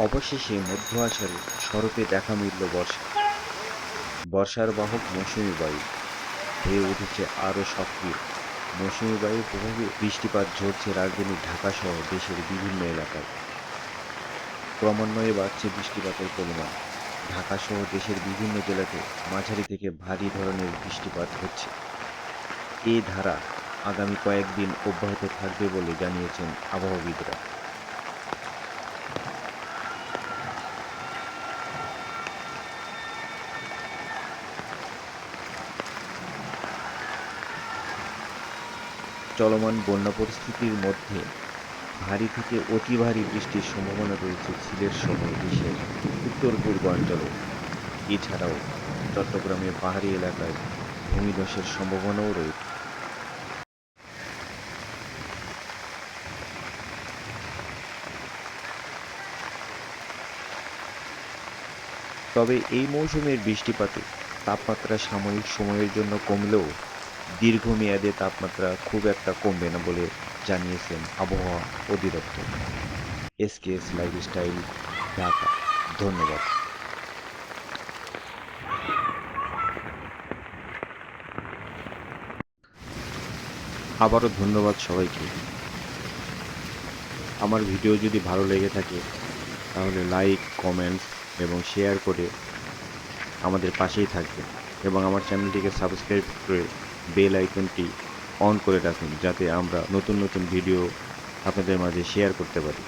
অবশেষে মধ্য আষাঢ়ে শরতে দেখা মিলল বর্ষা। বর্ষার বাহক মৌসুমি বায়ু হয়ে উঠেছে আরও সক্রিয়। মৌসুমি বায়ুর প্রভাবে বৃষ্টিপাত ঝরছে রাজধানী ঢাকাসহ দেশের বিভিন্ন এলাকায়। ক্রমান্বয়ে বাড়ছে বৃষ্টিপাতের পরিমাণ। ঢাকাসহ দেশের বিভিন্ন জেলাতে মাঝারি থেকে ভারী ধরনের বৃষ্টিপাত হচ্ছে। এ ধারা আগামী কয়েকদিন অব্যাহত থাকবে বলে জানিয়েছেন আবহাওয়াবিদরা। চলমান বন্যা পরিস্থিতির মধ্যে ভারী থেকে অতি ভারী বৃষ্টির সম্ভাবনা রয়েছে সিলেট সহ দেশের উত্তর পূর্বাঞ্চলে। এছাড়াও চট্টগ্রামের পাহাড়ি এলাকায় ভূমিধসের সম্ভাবনাও রয়েছে। তবে এই মৌসুমের বৃষ্টিপাতে তাপমাত্রা সাময়িক সময়ের জন্য কমলেও দীর্ঘমেয়াদে তাপমাত্রা খুব একটা কমবে না বলে জানিয়েছেন আবহাওয়া অধিদপ্তর। SKS lifestyle Dhaka. ধন্যবাদ। আবারও ধন্যবাদ সবাইকে। আমার ভিডিও যদি ভালো লেগে থাকে, তাহলে লাইক, কমেন্টস এবং শেয়ার করে আমাদের পাশেই থাকবে এবং আমার চ্যানেলটিকে সাবস্ক্রাইব করে বেল আইকনটি অন করে রাখুন যাতে আমরা নতুন নতুন ভিডিও আপনাদের মাঝে শেয়ার করতে পারি।